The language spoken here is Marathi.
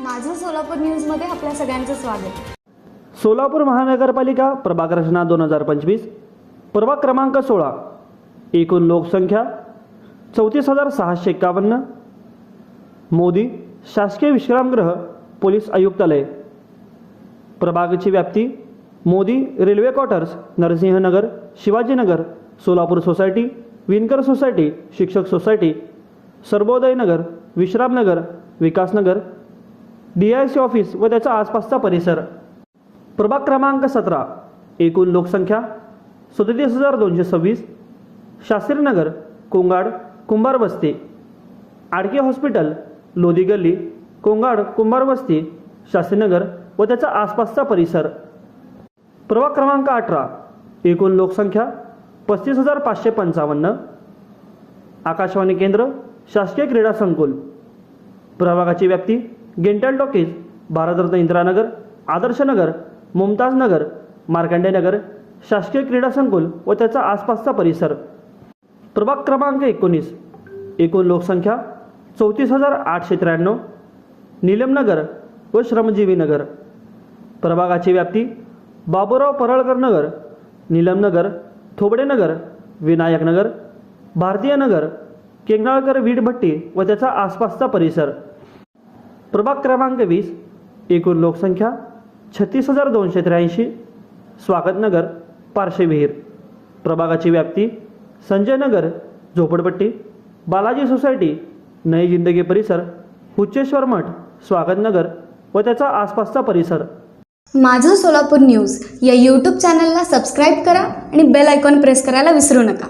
माझं सोलापूर न्यूजमध्ये आपल्या सगळ्यांचं स्वागत. सोलापूर महानगरपालिका प्रभाग रचना दोन हजार पंचवीस प्रभाग क्रमांक सोळा एकूण लोकसंख्या चौतीस हजार सहाशे एकावन्न मोदी शासकीय विश्रामगृह पोलीस आयुक्तालय. प्रभागाची व्याप्ती Modi railway quarters Narsinhnagar Shivajinagar Solapur society विणकर सोसायटी शिक्षक society Sarvodaya Nagar Vishramnagar Vikasnagar D I C office व त्याचा आसपासचा परिसर. प्रभाग क्रमांक सतरा. एकूण लोकसंख्या सदतीस हजार दोनशे सव्वीस. शास्त्रीनगर कोंगाड कुंभार वस्ती. आडके हॉस्पिटल लोधी गल्ली कोंगाड कुंभार वस्ती शास्त्रीनगर व त्याचा आसपासचा परिसर. प्रभाग क्रमांक अठरा. एकूण लोकसंख्या पस्तीस हजार पाचशे पंचावन्न. आकाशवाणी केंद्र शासकीय क्रीडा संकुल. प्रभागाची व्याप्ती गेंटल टॉकीज भारतरत्न इंदिरानगर आदर्शनगर मुमताजनगर मार्कंडेनगर शासकीय क्रीडा संकुल व त्याचा आसपासचा परिसर. प्रभाग क्रमांक एकोणीस. एकूण लोकसंख्या चौतीस हजार आठशे त्र्याण्णव. नीलमनगर व श्रमजीवी नगर. प्रभागाची व्याप्ती बाबूराव परळकर नगर नीलमनगर थोबडेनगर विनायकनगर भारतीय नगर केंगणाळकर वीटभट्टी व त्याचा आसपासचा परिसर. प्रभाग क्रमांक वीस एकूण लोकसंख्या छत्तीस हजार दोनशे त्र्याऐंशी स्वागतनगर पारशेविहीर प्रभागाची व्याप्ती संजय नगर झोपडपट्टी बालाजी सोसायटी नई जिंदगी परिसर हुच्चेश्वर मठ स्वागतनगर व त्याचा आसपासचा परिसर. माझं सोलापूर न्यूज या यूट्यूब चॅनलला सबस्क्राईब करा आणि बेल आयकॉन प्रेस करायला विसरू नका.